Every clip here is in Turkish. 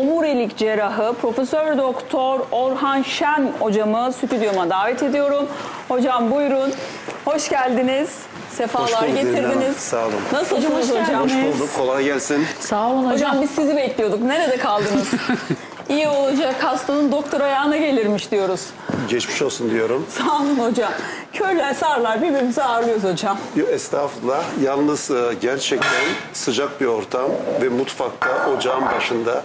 omurilik cerrahı Profesör Doktor Orhan Şen hocamı stüdyoma davet ediyorum. Hocam buyurun. Hoş geldiniz. Sefalar Hoş bulduk getirdiniz. Sağ olun. Nasılsınız Hocam, hoş hocam? Hoş bulduk. Kolay gelsin. Sağ olun hocam. Hocam biz sizi bekliyorduk. Nerede kaldınız? İyi olacak hastanın doktor ayağına gelirmiş diyoruz. Geçmiş olsun diyorum. Sağ olun hocam. Körler sağırlar birbirimizi ağırlıyoruz hocam. Yo, Estağfurullah. Yalnız e, gerçekten sıcak bir ortam ve mutfakta ocağın başında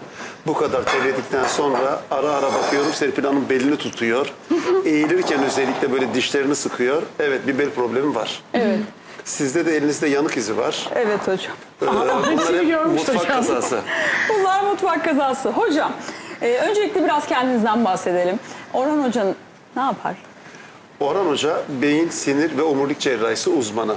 bu kadar terledikten sonra ara ara bakıyorum Serpil Hanım belini tutuyor. Eğilirken özellikle böyle dişlerini sıkıyor. Evet bir bel problemi var. Evet. Sizde de elinizde yanık izi var. Evet hocam. Ee, bunlar hep görmüş mutfak hocam. kazası. Bunlar mutfak kazası. Hocam, e, öncelikle biraz kendinizden bahsedelim. Orhan Hoca ne yapar? Orhan Hoca beyin, sinir ve omurilik cerrahisi uzmanı.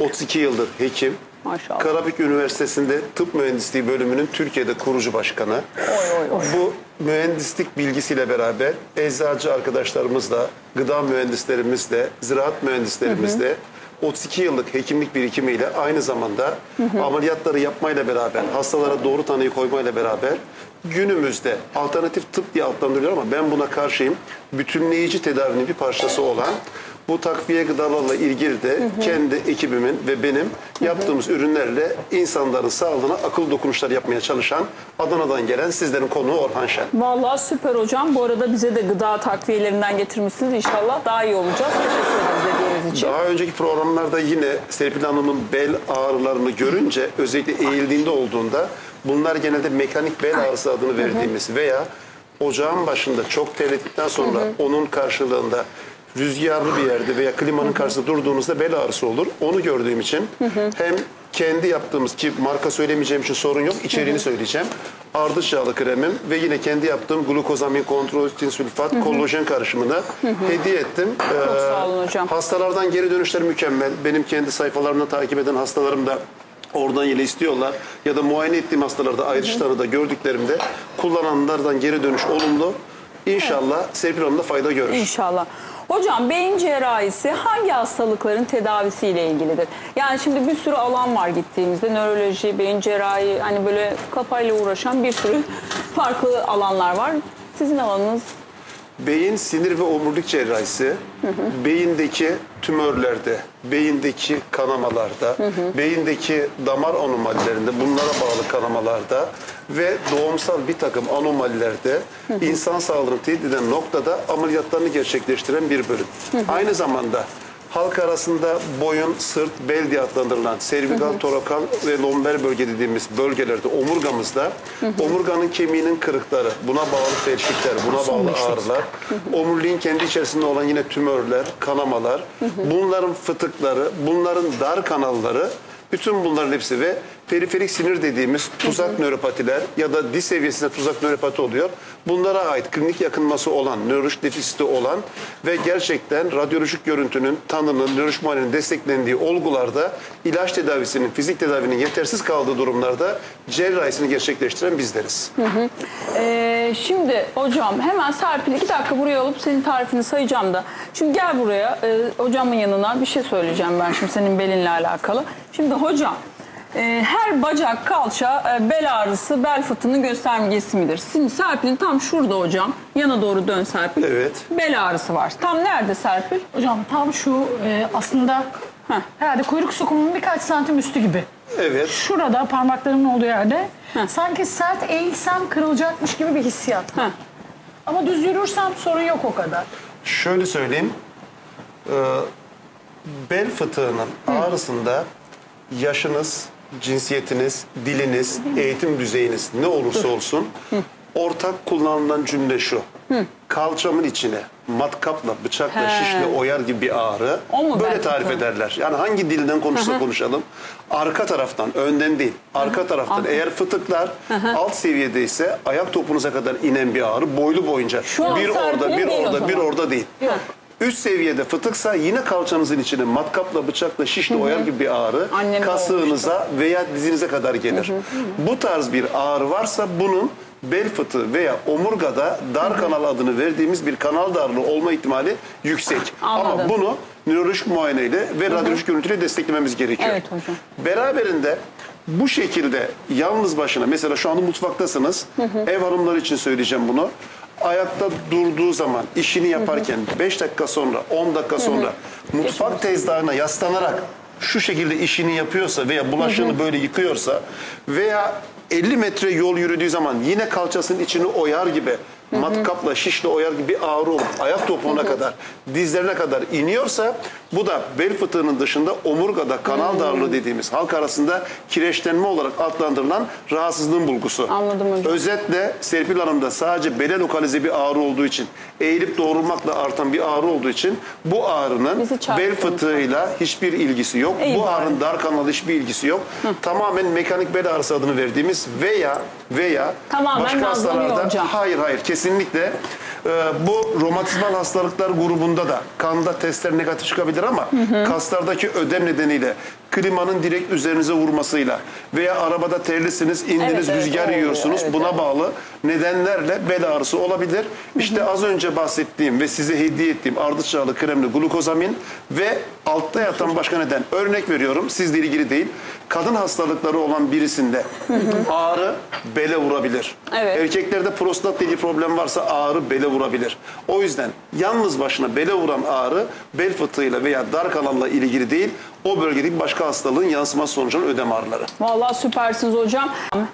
32 yıldır hekim. Maşallah. Karabük Üniversitesi'nde tıp mühendisliği bölümünün Türkiye'de kurucu başkanı. Oy oy oy. Bu mühendislik bilgisiyle beraber eczacı arkadaşlarımızla, gıda mühendislerimizle, ziraat mühendislerimizle 32 yıllık hekimlik birikimiyle aynı zamanda ameliyatları yapmayla beraber, hastalara doğru tanıyı koymayla beraber günümüzde alternatif tıp diye adlandırılıyor ama ben buna karşıyım. Bütünleyici tedavinin bir parçası olan bu takviye gıdalarla ilgili de kendi ekibimin ve benim yaptığımız ürünlerle insanların sağlığına akıl dokunuşları yapmaya çalışan Adana'dan gelen sizlerin konuğu Orhan Şen. Vallahi süper hocam. Bu arada bize de gıda takviyelerinden getirmişsiniz. İnşallah daha iyi olacağız. Teşekkür ederiz dediğiniz için. Daha önceki programlarda yine Serpil Hanım'ın bel ağrılarını görünce özellikle eğildiğinde olduğunda bunlar genelde mekanik bel ağrısı adını verdiğimiz veya ocağın başında çok terledikten sonra onun karşılığında rüzgarlı bir yerde veya klimanın karşısında durduğunuzda bel ağrısı olur. Onu gördüğüm için hem kendi yaptığımız ki marka söylemeyeceğim için sorun yok. içeriğini söyleyeceğim. Ardıç yağlı kremim ve yine kendi yaptığım glukozamin kontrolütin sülfat kollajen karışımını hediye ettim. Çok Ee, sağ olun hocam. Hastalardan geri dönüşler mükemmel. Benim kendi sayfalarımda takip eden hastalarım da oradan yine istiyorlar. Ya da muayene ettiğim hastalarda ayrışları da gördüklerimde kullananlardan geri dönüş olumlu. İnşallah Serpil Hanım da fayda görür. İnşallah. Hocam beyin cerrahisi hangi hastalıkların tedavisiyle ilgilidir? Yani şimdi bir sürü alan var gittiğimizde. Nöroloji, beyin cerrahi, hani böyle kafayla uğraşan bir sürü farklı alanlar var. Sizin alanınız Beyin, sinir ve omurilik cerrahisi beyindeki tümörlerde, beyindeki kanamalarda, beyindeki damar anomalilerinde, bunlara bağlı kanamalarda ve doğumsal bir takım anomalilerde insan sağlığını tehdit eden noktada ameliyatlarını gerçekleştiren bir bölüm. Aynı zamanda halk arasında boyun, sırt, bel diye adlandırılan servikal, torakal ve lomber bölge dediğimiz bölgelerde omurgamızda omurganın kemiğinin kırıkları, buna bağlı felçlikler, buna bağlı ağrılar, omuriliğin kendi içerisinde olan yine tümörler, kanamalar, bunların fıtıkları, bunların dar kanalları bütün bunların hepsi ve periferik sinir dediğimiz tuzak nöropatiler ya da diz seviyesinde tuzak nöropati oluyor. Bunlara ait klinik yakınması olan, nörolojik defisiti olan ve gerçekten radyolojik görüntünün, tanının, nörolojik muayenenin desteklendiği olgularda ilaç tedavisinin, fizik tedavinin yetersiz kaldığı durumlarda cerrahisini gerçekleştiren bizleriz. Ee, şimdi hocam hemen Serpil iki dakika buraya alıp senin tarifini sayacağım da. Şimdi gel buraya e, hocamın yanına bir şey söyleyeceğim ben şimdi senin belinle alakalı. Şimdi hocam e, her bacak kalça e, bel ağrısı bel fıtığının göstergesi midir? Şimdi Serpil'in tam şurada hocam yana doğru dön Serpil. Evet. Bel ağrısı var. Tam nerede Serpil? Hocam tam şu e, aslında Heh. herhalde kuyruk sokumunun birkaç santim üstü gibi. Evet. Şurada parmaklarımın olduğu yerde sanki sert eğilsem kırılacakmış gibi bir hissiyat. Heh. Ama düz yürürsem sorun yok o kadar. Şöyle söyleyeyim. Ee, bel fıtığının ağrısında yaşınız, cinsiyetiniz, diliniz, eğitim düzeyiniz ne olursa olsun ortak kullanılan cümle şu. Kalçamın içine matkapla, bıçakla, He. şişle oyar gibi bir ağrı. O mu Böyle tarif fıtığı? ederler. Yani hangi dilden konuşsa konuşalım. Arka taraftan, önden değil. Arka taraftan. Eğer fıtıklar alt seviyedeyse ayak topunuza kadar inen bir ağrı boylu boyunca. Şu an bir orada, bir değil o orada, bir zaman. orada değil. Yok. Üst seviyede fıtıksa yine kalçanızın içine matkapla, bıçakla, şişle oyar gibi bir ağrı Annemde kasığınıza veya dizinize kadar gelir. Bu tarz bir ağrı varsa bunun bel fıtığı veya omurgada dar kanal adını verdiğimiz bir kanal darlığı olma ihtimali yüksek. Anladım. Ama bunu nörolojik muayeneyle ve radyolojik görüntüyle desteklememiz gerekiyor. Evet hocam. Beraberinde Bu şekilde yalnız başına mesela şu anda mutfaktasınız. Ev hanımları için söyleyeceğim bunu. Ayakta durduğu zaman işini yaparken 5 dakika sonra 10 dakika sonra mutfak tezgahına yaslanarak şu şekilde işini yapıyorsa veya bulaşığını böyle yıkıyorsa veya 50 metre yol yürüdüğü zaman yine kalçasının içini oyar gibi matkapla şişle oyar gibi ağrı olup ayak topuğuna kadar dizlerine kadar iniyorsa bu da bel fıtığının dışında omurgada kanal darlığı dediğimiz halk arasında kireçlenme olarak adlandırılan rahatsızlığın bulgusu. Anladım hocam. Özetle Serpil Hanım'da sadece bele lokalize bir ağrı olduğu için eğilip doğrulmakla artan bir ağrı olduğu için bu ağrının Bizi çarptı bel fıtığıyla hiçbir ilgisi yok. İyi bu bari. ağrının dar kanal hiçbir ilgisi yok. Tamamen mekanik bel ağrısı adını verdiğimiz veya veya Tamamen başka nazlanıyor hastalarda hocam. hayır hayır kesinlikle e, bu romatizmal hastalıklar grubunda da kanda testler negatif çıkabilir ama kaslardaki ödem nedeniyle klimanın direkt üzerinize vurmasıyla veya arabada terlisiniz indiniz Evet, evet, rüzgar oluyor. yiyorsunuz Evet, buna evet. bağlı nedenlerle bel ağrısı olabilir. İşte az önce bahsettiğim ve size hediye ettiğim ardıçağlı kremli glukozamin ve altta yatan başka neden örnek veriyorum sizle ilgili değil kadın hastalıkları olan birisinde ağrı bele vurabilir. Evet. Erkeklerde prostat deliği problem varsa ağrı bele vurabilir. O yüzden yalnız başına bele vuran ağrı bel fıtığıyla veya dar kanalla ilgili değil o bölgedeki başka hastalığın yansıması sonucu ödem ağrıları. Vallahi süpersiniz hocam.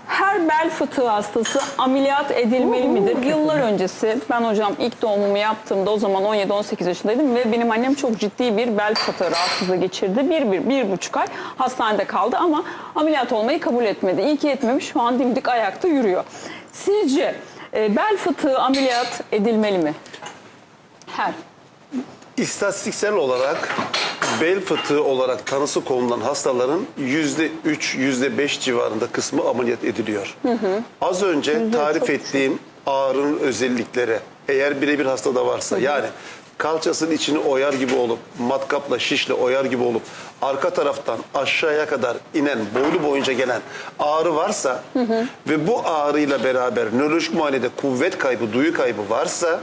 Her bel fıtığı hastası ameliyat edilmeli midir? Yıllar öncesi ben hocam ilk doğumumu yaptığımda o zaman 17-18 yaşındaydım ve benim annem çok ciddi bir bel fıtığı rahatsızlığı geçirdi. Bir, bir, bir buçuk ay hastanede kaldı ama ameliyat olmayı kabul etmedi. İyi ki etmemiş şu an dimdik ayakta yürüyor. Sizce e, bel fıtığı ameliyat edilmeli mi? Her. İstatistiksel olarak bel fıtığı olarak tanısı konulan hastaların yüzde üç, yüzde beş civarında kısmı ameliyat ediliyor. Az önce tarif ettiğim ağrının özellikleri eğer birebir hastada varsa yani kalçasının içini oyar gibi olup matkapla şişle oyar gibi olup arka taraftan aşağıya kadar inen boylu boyunca gelen ağrı varsa ve bu ağrıyla beraber nörolojik muayenede kuvvet kaybı, duyu kaybı varsa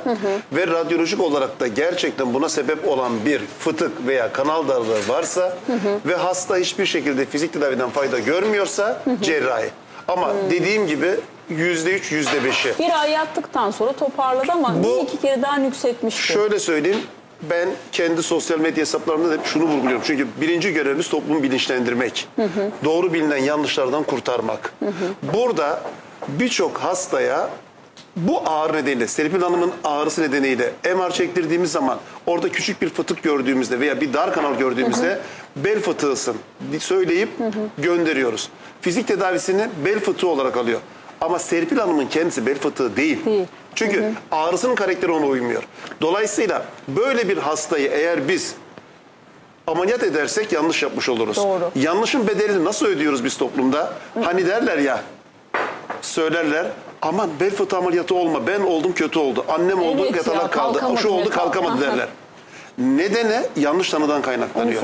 ve radyolojik olarak da gerçekten buna sebep olan bir fıtık veya kanal darlığı varsa ve hasta hiçbir şekilde fizik tedaviden fayda görmüyorsa cerrahi. Ama dediğim gibi yüzde üç, yüzde beşi. Bir ay yattıktan sonra toparladı ama Bu- bir iki kere daha nüksetmişti. Şöyle söyleyeyim. Ben kendi sosyal medya hesaplarımda da şunu vurguluyorum. Çünkü birinci görevimiz toplumu bilinçlendirmek. Doğru bilinen yanlışlardan kurtarmak. Burada birçok hastaya bu ağrı nedeniyle, Serpil Hanım'ın ağrısı nedeniyle MR çektirdiğimiz zaman orada küçük bir fıtık gördüğümüzde veya bir dar kanal gördüğümüzde bel fıtığısın söyleyip gönderiyoruz. Fizik tedavisini bel fıtığı olarak alıyor. Ama Serpil Hanım'ın kendisi bel fıtığı değil. Değil. Çünkü ağrısının karakteri ona uymuyor. Dolayısıyla böyle bir hastayı eğer biz ameliyat edersek yanlış yapmış oluruz. Doğru. Yanlışın bedelini nasıl ödüyoruz biz toplumda? Hani derler ya, söylerler aman bel fıtığı ameliyatı olma ben oldum kötü oldu. Annem oldu Evet ya, yatalak kaldı. Şu oldu mesela. kalkamadı derler. Nedeni yanlış tanıdan kaynaklanıyor.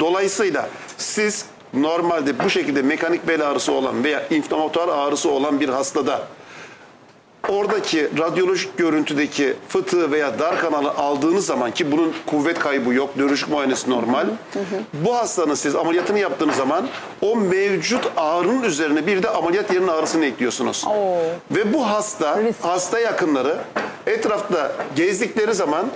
Dolayısıyla siz normalde bu şekilde mekanik bel ağrısı olan veya inflamatuar ağrısı olan bir hastada oradaki radyolojik görüntüdeki fıtığı veya dar kanalı aldığınız zaman ki bunun kuvvet kaybı yok, nörolojik muayenesi normal. Bu hastanın siz ameliyatını yaptığınız zaman o mevcut ağrının üzerine bir de ameliyat yerinin ağrısını ekliyorsunuz. Oo. Ve bu hasta, hasta yakınları etrafta gezdikleri zaman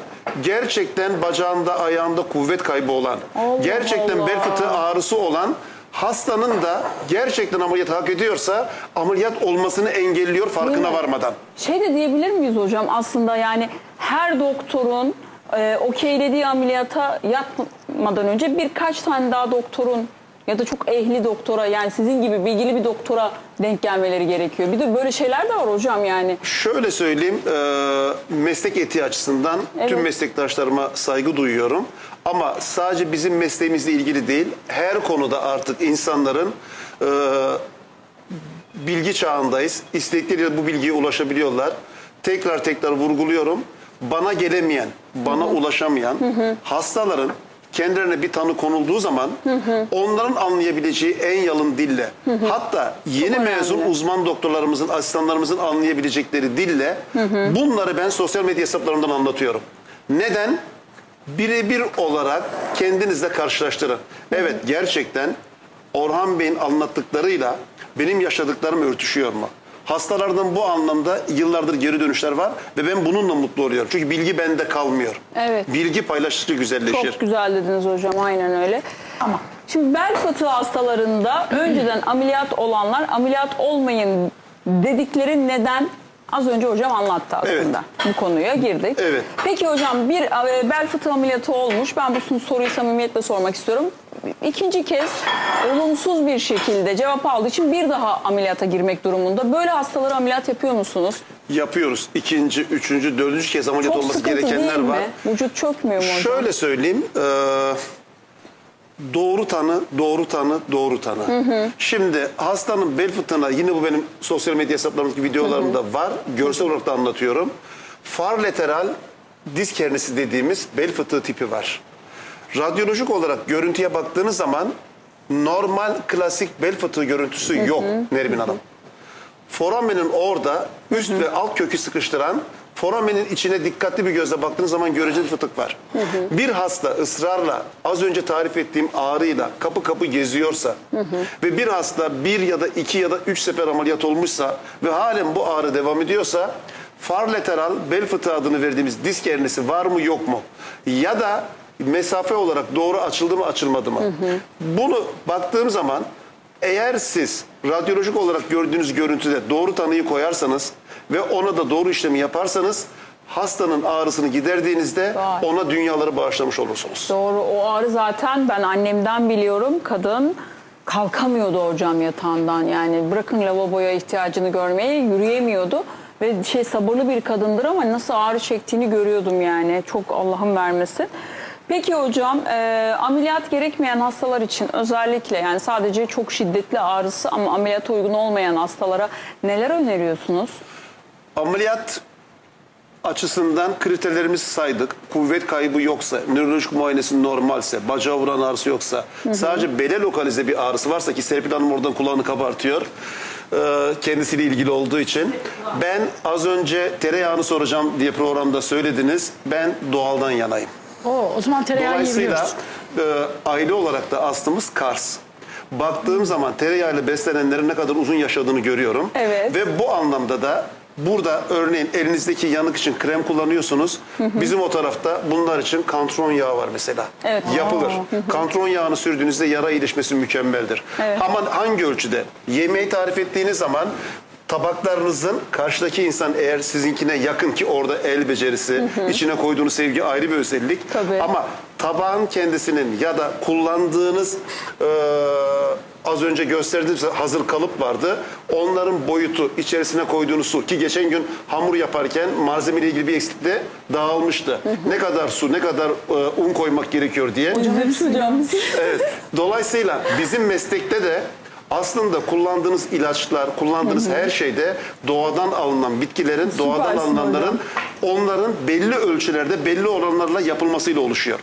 gerçekten bacağında, ayağında kuvvet kaybı olan, Allah gerçekten Allah. bel fıtığı ağrısı olan hastanın da gerçekten ameliyat hak ediyorsa ameliyat olmasını engelliyor farkına varmadan. Şey de diyebilir miyiz hocam aslında yani her doktorun e, okeylediği ameliyata yatmadan önce birkaç tane daha doktorun ya da çok ehli doktora yani sizin gibi bilgili bir doktora denk gelmeleri gerekiyor. Bir de böyle şeyler de var hocam yani. Şöyle söyleyeyim, e, meslek etiği açısından Evet. tüm meslektaşlarıma saygı duyuyorum. Ama sadece bizim mesleğimizle ilgili değil, her konuda artık insanların e, bilgi çağındayız. İstekleriyle bu bilgiye ulaşabiliyorlar. Tekrar tekrar vurguluyorum. Bana gelemeyen, bana ulaşamayan hastaların kendilerine bir tanı konulduğu zaman onların anlayabileceği en yalın dille hatta yeni Çok mezun önemli. uzman doktorlarımızın, asistanlarımızın anlayabilecekleri dille bunları ben sosyal medya hesaplarımdan anlatıyorum. Neden? Birebir olarak kendinizle karşılaştırın. Evet gerçekten Orhan Bey'in anlattıklarıyla benim yaşadıklarım örtüşüyor mu? Hastalardan bu anlamda yıllardır geri dönüşler var ve ben bununla mutlu oluyorum. Çünkü bilgi bende kalmıyor. Evet. Bilgi paylaştıkça güzelleşir. Çok güzel dediniz hocam aynen öyle. Ama Şimdi bel fıtığı hastalarında önceden ameliyat olanlar ameliyat olmayın dedikleri neden az önce hocam anlattı aslında. Bu konuya girdik. Evet. Peki hocam bir e, bel fıtığı ameliyatı olmuş. Ben bu soruyu samimiyetle sormak istiyorum. İkinci kez olumsuz bir şekilde cevap aldığı için bir daha ameliyata girmek durumunda. Böyle hastalara ameliyat yapıyor musunuz? Yapıyoruz. İkinci, üçüncü, dördüncü kez ameliyat Çok olması sıkıntı gerekenler değil var. mi? Vücut çökmüyor mu hocam? Şöyle söyleyeyim. eee, doğru tanı, doğru tanı, doğru tanı. Şimdi hastanın bel fıtığına yine bu benim sosyal medya hesaplarımdaki videolarımda var. Görsel olarak da anlatıyorum. Far lateral disk hernisi dediğimiz bel fıtığı tipi var. Radyolojik olarak görüntüye baktığınız zaman normal klasik bel fıtığı görüntüsü yok Nermin Hanım. Foramenin orada üst ve alt kökü sıkıştıran foramenin içine dikkatli bir gözle baktığınız zaman göreceğiniz fıtık var. Bir hasta ısrarla az önce tarif ettiğim ağrıyla kapı kapı geziyorsa ve bir hasta bir ya da iki ya da üç sefer ameliyat olmuşsa ve halen bu ağrı devam ediyorsa far lateral bel fıtığı adını verdiğimiz disk hernisi var mı yok mu? Ya da mesafe olarak doğru açıldı mı açılmadı mı? Bunu baktığım zaman eğer siz radyolojik olarak gördüğünüz görüntüde doğru tanıyı koyarsanız ve ona da doğru işlemi yaparsanız hastanın ağrısını giderdiğinizde Vay. ona dünyaları bağışlamış olursunuz. Doğru o ağrı zaten ben annemden biliyorum kadın kalkamıyordu hocam yatağından yani bırakın lavaboya ihtiyacını görmeye yürüyemiyordu ve şey sabırlı bir kadındır ama nasıl ağrı çektiğini görüyordum yani çok Allah'ın vermesi. Peki hocam e, ameliyat gerekmeyen hastalar için özellikle yani sadece çok şiddetli ağrısı ama ameliyata uygun olmayan hastalara neler öneriyorsunuz? Ameliyat açısından kriterlerimizi saydık. Kuvvet kaybı yoksa, nörolojik muayenesi normalse, bacağı vuran ağrısı yoksa, sadece bele lokalize bir ağrısı varsa ki Serpil Hanım oradan kulağını kabartıyor. e, Kendisiyle ilgili olduğu için. Ben az önce tereyağını soracağım diye programda söylediniz. Ben doğaldan yanayım. O, o zaman tereyağı Dolayısıyla e, aile olarak da aslımız Kars. Baktığım zaman tereyağıyla beslenenlerin ne kadar uzun yaşadığını görüyorum. Evet. Ve bu anlamda da burada örneğin elinizdeki yanık için krem kullanıyorsunuz. Bizim o tarafta bunlar için kantron yağı var mesela. Evet. Yapılır. Kantron yağını sürdüğünüzde yara iyileşmesi mükemmeldir. Evet. Ama hangi ölçüde? Yemeği tarif ettiğiniz zaman tabaklarınızın karşıdaki insan eğer sizinkine yakın ki orada el becerisi, içine koyduğunuz sevgi ayrı bir özellik. Tabii. Ama tabağın kendisinin ya da kullandığınız e, az önce gösterdiğim hazır kalıp vardı. Onların boyutu, içerisine koyduğunuz su ki geçen gün hamur yaparken malzemeyle ilgili bir eksiklikle dağılmıştı. ne kadar su, ne kadar e, un koymak gerekiyor diye. hocam. Evet. Dolayısıyla bizim meslekte de aslında kullandığınız ilaçlar, kullandığınız her şeyde doğadan alınan bitkilerin, doğadan Süpersin alınanların onların belli ölçülerde, belli oranlarla yapılmasıyla oluşuyor.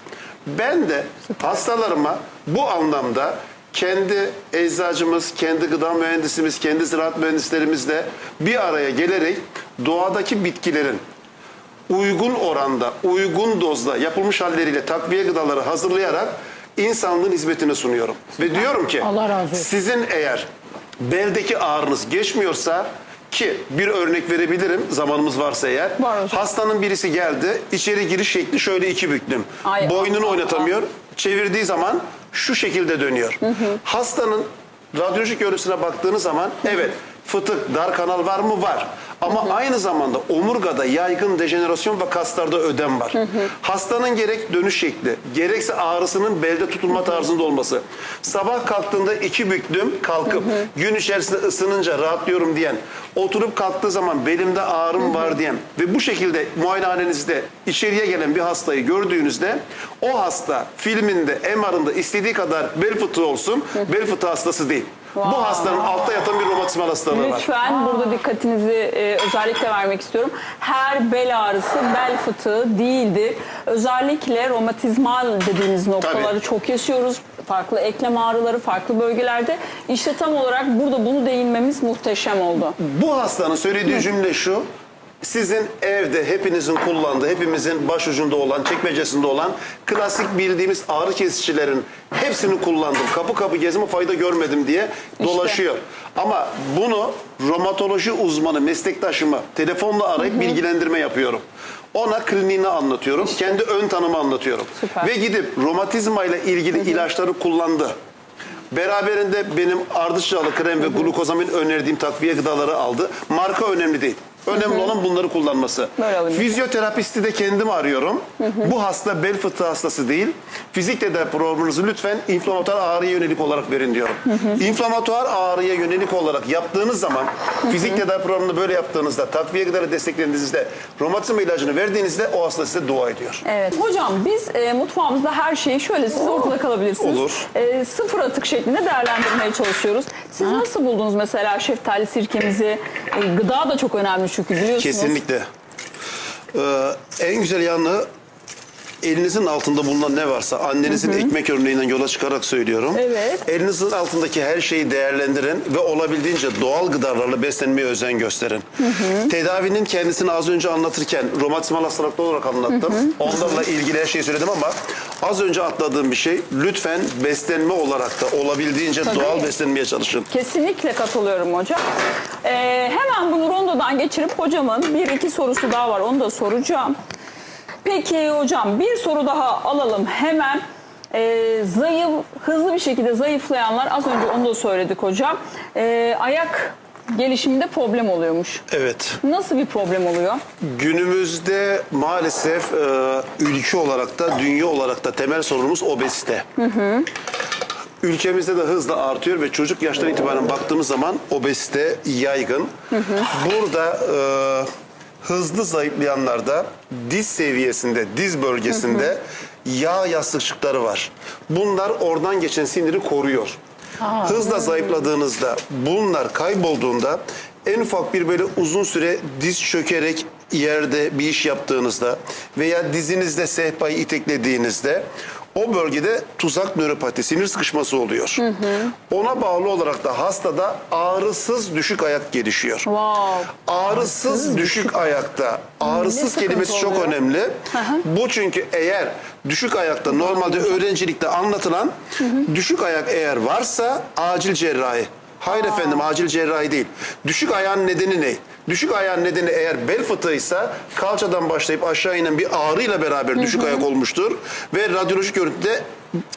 Ben de hastalarıma bu anlamda kendi eczacımız, kendi gıda mühendisimiz, kendi ziraat mühendislerimizle bir araya gelerek doğadaki bitkilerin uygun oranda, uygun dozda yapılmış halleriyle takviye gıdaları hazırlayarak insanlığın hizmetine sunuyorum. Ve diyorum ki Allah razı olsun. sizin eğer beldeki ağrınız geçmiyorsa ki bir örnek verebilirim zamanımız varsa eğer. Var hocam. Hastanın birisi geldi içeri giriş şekli şöyle iki büklüm. Ay, Boynunu ah, ah, oynatamıyor. Çevirdiği zaman şu şekilde dönüyor. Hastanın radyolojik görüntüsüne baktığınız zaman evet fıtık, dar kanal var mı? Var. Ama aynı zamanda omurgada yaygın dejenerasyon ve kaslarda ödem var. Hastanın gerek dönüş şekli, gerekse ağrısının belde tutulma tarzında olması. Sabah kalktığında iki büklüm kalkıp gün içerisinde ısınınca rahatlıyorum diyen, oturup kalktığı zaman belimde ağrım var diyen ve bu şekilde muayenehanenizde içeriye gelen bir hastayı gördüğünüzde o hasta filminde, MR'ında istediği kadar bel fıtığı olsun, bel fıtığı hastası değil. Bu hastanın altta yatan bir romatizmal hastalığı var. Lütfen burada dikkatinizi e, özellikle vermek istiyorum. Her bel ağrısı bel fıtığı değildir. Özellikle romatizmal dediğiniz noktaları Tabii. çok yaşıyoruz. Farklı eklem ağrıları farklı bölgelerde. İşte tam olarak burada bunu değinmemiz muhteşem oldu. Bu hastanın söylediği cümle şu. Sizin evde hepinizin kullandığı, hepimizin başucunda olan, çekmecesinde olan klasik bildiğimiz ağrı kesicilerin hepsini kullandım. Kapı kapı gezme fayda görmedim diye dolaşıyor. Ama bunu romatoloji uzmanı meslektaşımı telefonla arayıp bilgilendirme yapıyorum. Ona kliniğini anlatıyorum. Kendi ön tanımı anlatıyorum. Süper. Ve gidip romatizma ile ilgili ilaçları kullandı. Beraberinde benim ardışçalı krem ve glukozamin önerdiğim takviye gıdaları aldı. Marka önemli değil. Önemli olan bunları kullanması. Böyle. Fizyoterapisti de kendim arıyorum. Bu hasta bel fıtığı hastası değil. Fizik tedavi programınızı lütfen inflamatuar ağrıya yönelik olarak verin diyorum. İnflamatuar ağrıya yönelik olarak yaptığınız zaman fizik tedavi programını böyle yaptığınızda takviye gıdaları desteklediğinizde romatizma ilacını verdiğinizde o hasta size dua ediyor. Evet. Hocam biz e, mutfağımızda her şeyi şöyle siz ortada kalabilirsiniz. Olur. E, sıfır atık şeklinde değerlendirmeye çalışıyoruz. Siz nasıl buldunuz mesela şeftali sirkemizi? E, gıda da çok önemli çünkü biliyorsunuz. Kesinlikle. Ee, en güzel yanı elinizin altında bulunan ne varsa annenizin ekmek örneğinden yola çıkarak söylüyorum. Evet. Elinizin altındaki her şeyi değerlendirin ve olabildiğince doğal gıdalarla beslenmeye özen gösterin. Tedavinin kendisini az önce anlatırken romatizmal hastalıklar olarak anlattım. Onlarla ilgili her şeyi söyledim ama az önce atladığım bir şey lütfen beslenme olarak da olabildiğince Tabii. doğal beslenmeye çalışın. Kesinlikle katılıyorum hocam. Ee, hemen bunu rondodan geçirip hocamın bir iki sorusu daha var onu da soracağım. Peki hocam bir soru daha alalım hemen. Ee, zayıf, hızlı bir şekilde zayıflayanlar az önce onu da söyledik hocam. Ee, ayak gelişiminde problem oluyormuş. Evet. Nasıl bir problem oluyor? Günümüzde maalesef e, ülke olarak da dünya olarak da temel sorunumuz obezite. Ülkemizde de hızla artıyor ve çocuk yaştan itibaren baktığımız zaman obezite yaygın. Burada e, hızlı zayıflayanlarda diz seviyesinde, diz bölgesinde yağ yastıkçıkları var. Bunlar oradan geçen siniri koruyor. Hızla zayıfladığınızda bunlar kaybolduğunda en ufak bir böyle uzun süre diz çökerek yerde bir iş yaptığınızda veya dizinizde sehpayı iteklediğinizde o bölgede tuzak nöropati, sinir sıkışması oluyor. Ona bağlı olarak da hastada ağrısız düşük ayak gelişiyor. Wow. Ağrısız düşük ayakta. Ağrısız sıkıntı kelimesi çok oluyor? önemli. Bu çünkü eğer düşük ayakta normalde öğrencilikte anlatılan düşük ayak eğer varsa acil cerrahi. Hayır efendim acil cerrahi değil. Düşük ayağın nedeni ne? Düşük ayağın nedeni eğer bel fıtığıysa kalçadan başlayıp aşağı inen bir ağrıyla beraber düşük ayak olmuştur ve radyolojik görüntüde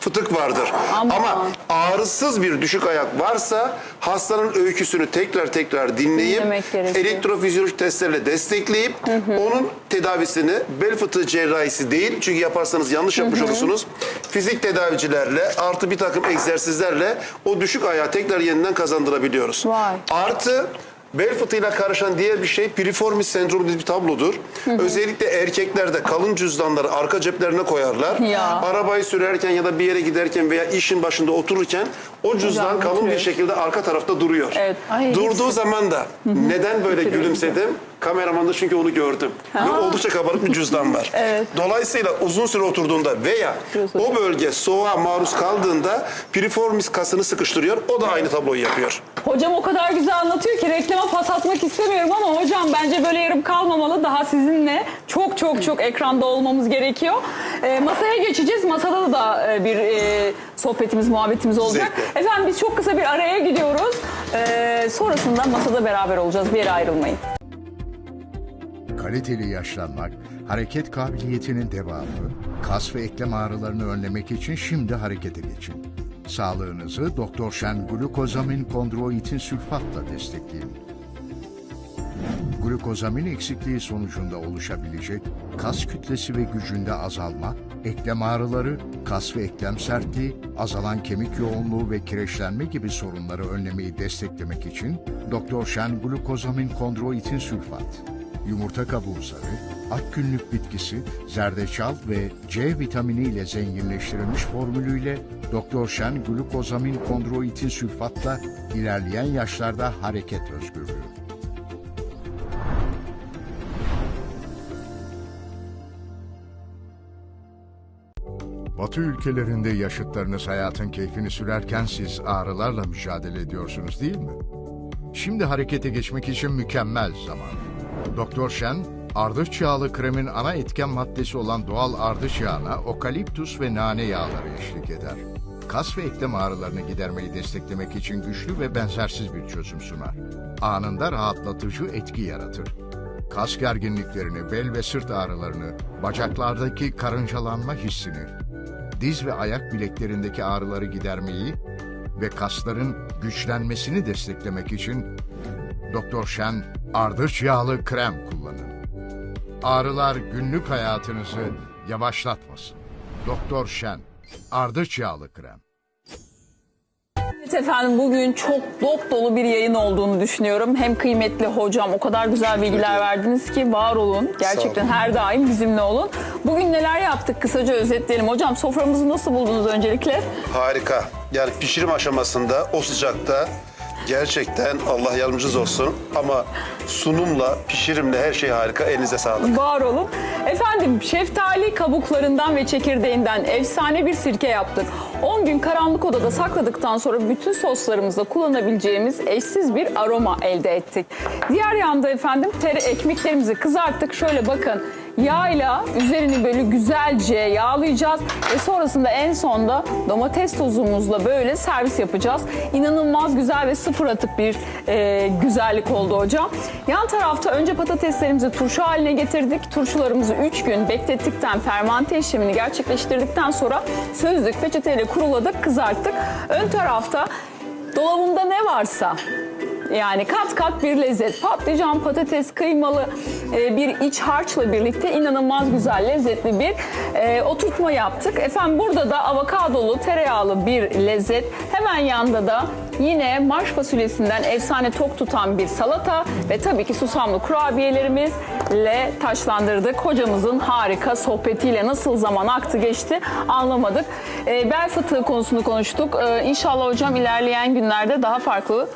fıtık vardır. Aman. Ama ağrısız bir düşük ayak varsa hastanın öyküsünü tekrar tekrar dinleyip Dinlemek gerekiyor. elektrofizyolojik testlerle destekleyip onun tedavisini bel fıtığı cerrahisi değil çünkü yaparsanız yanlış yapmış olursunuz. Fizik tedavicilerle artı bir takım egzersizlerle o düşük ayağı tekrar yeniden kazandırabiliyoruz. Vay. Artı bel fıtığıyla karışan diğer bir şey piriformis sendromu dediği bir tablodur. Özellikle erkeklerde kalın cüzdanları arka ceplerine koyarlar. Ya. Arabayı sürerken ya da bir yere giderken veya işin başında otururken o cüzdan Hocam, kalın bir şekilde arka tarafta duruyor. Evet. Ay, Durduğu zaman da neden böyle Götürüyor. gülümsedim? Kameramanda çünkü onu gördüm. Ve oldukça kabarık bir cüzdan var. Evet. Dolayısıyla uzun süre oturduğunda veya o bölge soğuğa maruz kaldığında piriformis kasını sıkıştırıyor. O da aynı tabloyu yapıyor. Hocam o kadar güzel anlatıyor ki reklama pas atmak istemiyorum ama hocam bence böyle yarım kalmamalı. Daha sizinle çok çok çok ekranda olmamız gerekiyor. Ee, masaya geçeceğiz. Masada da e, bir e, sohbetimiz, muhabbetimiz olacak. Zevkle. Efendim biz çok kısa bir araya gidiyoruz. Ee, sonrasında masada beraber olacağız. Bir yere ayrılmayın. Kaliteli yaşlanmak, hareket kabiliyetinin devamı, kas ve eklem ağrılarını önlemek için şimdi harekete geçin. Sağlığınızı Doktor Şen glukozamin kondroitin sülfatla destekleyin. Glukozamin eksikliği sonucunda oluşabilecek kas kütlesi ve gücünde azalma, eklem ağrıları, kas ve eklem sertliği, azalan kemik yoğunluğu ve kireçlenme gibi sorunları önlemeyi desteklemek için Doktor Şen glukozamin kondroitin sülfat, yumurta kabuğu zarı, ak günlük bitkisi, zerdeçal ve C vitamini ile zenginleştirilmiş formülüyle Doktor Şen glukozamin kondroitin sülfatla ilerleyen yaşlarda hareket özgürlüğü. Batı ülkelerinde yaşıtlarınız hayatın keyfini sürerken siz ağrılarla mücadele ediyorsunuz değil mi? Şimdi harekete geçmek için mükemmel zaman. Doktor Şen, ardıç yağlı kremin ana etken maddesi olan doğal ardıç yağına okaliptus ve nane yağları eşlik eder. Kas ve eklem ağrılarını gidermeyi desteklemek için güçlü ve benzersiz bir çözüm sunar. Anında rahatlatıcı etki yaratır. Kas gerginliklerini, bel ve sırt ağrılarını, bacaklardaki karıncalanma hissini, diz ve ayak bileklerindeki ağrıları gidermeyi ve kasların güçlenmesini desteklemek için Doktor Şen ardıç yağlı krem kullanın. Ağrılar günlük hayatınızı yavaşlatmasın. Doktor Şen ardıç yağlı krem. Evet efendim bugün çok dop dolu bir yayın olduğunu düşünüyorum. Hem kıymetli hocam o kadar güzel bilgiler verdiniz ki var olun. Gerçekten olun. her daim bizimle olun. Bugün neler yaptık kısaca özetleyelim. Hocam soframızı nasıl buldunuz öncelikle? Harika. Yani pişirim aşamasında o sıcakta gerçekten Allah yardımcınız olsun. Ama sunumla, pişirimle her şey harika. Elinize sağlık. Var olun. Efendim şeftali kabuklarından ve çekirdeğinden efsane bir sirke yaptık. 10 gün karanlık odada sakladıktan sonra bütün soslarımızda kullanabileceğimiz eşsiz bir aroma elde ettik. Diğer yanda efendim tere ekmeklerimizi kızarttık. Şöyle bakın yağla üzerini böyle güzelce yağlayacağız ve sonrasında en sonda domates tozumuzla böyle servis yapacağız. İnanılmaz güzel ve sıfır atık bir e, güzellik oldu hocam. Yan tarafta önce patateslerimizi turşu haline getirdik. Turşularımızı 3 gün beklettikten, fermante işlemini gerçekleştirdikten sonra sözlük peçeteyle kuruladık, kızarttık. Ön tarafta dolabımda ne varsa yani kat kat bir lezzet. Patlıcan, patates, kıymalı e, bir iç harçla birlikte inanılmaz güzel, lezzetli bir e, oturtma yaptık. Efendim burada da avokadolu, tereyağlı bir lezzet. Hemen yanında da yine marş fasulyesinden efsane tok tutan bir salata ve tabii ki susamlı kurabiyelerimizle taşlandırdık. Hocamızın harika sohbetiyle nasıl zaman aktı geçti anlamadık. E, bel fıtığı konusunu konuştuk. E, inşallah hocam ilerleyen günlerde daha farklı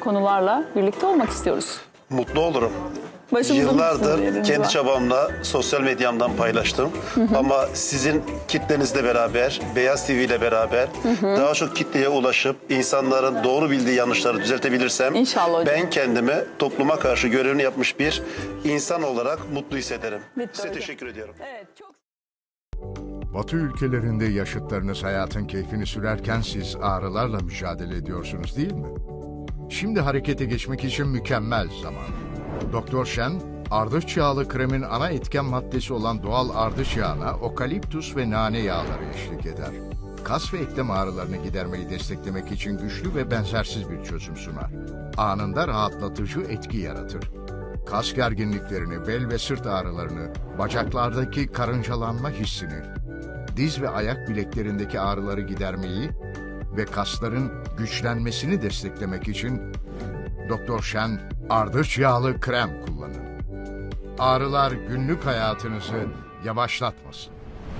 konularla birlikte olmak istiyoruz. Mutlu olurum. Başımızın üstünde Yıllardır kendi var. çabamla sosyal medyamdan paylaştım. Ama sizin kitlenizle beraber, Beyaz TV ile beraber daha çok kitleye ulaşıp insanların doğru bildiği yanlışları düzeltebilirsem İnşallah hocam. ben kendimi topluma karşı görevini yapmış bir insan olarak mutlu hissederim. Bitti Size hocam. teşekkür ediyorum. Evet çok Batı ülkelerinde yaşıtlarınız hayatın keyfini sürerken siz ağrılarla mücadele ediyorsunuz değil mi? Şimdi harekete geçmek için mükemmel zaman. Doktor Şen, ardıç yağlı kremin ana etken maddesi olan doğal ardıç yağına okaliptus ve nane yağları eşlik eder. Kas ve eklem ağrılarını gidermeyi desteklemek için güçlü ve benzersiz bir çözüm sunar. Anında rahatlatıcı etki yaratır. Kas gerginliklerini, bel ve sırt ağrılarını, bacaklardaki karıncalanma hissini, diz ve ayak bileklerindeki ağrıları gidermeyi ve kasların güçlenmesini desteklemek için Doktor Şen ardıç yağlı krem kullanın. Ağrılar günlük hayatınızı yavaşlatmasın.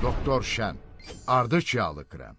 Doktor Şen ardıç yağlı krem.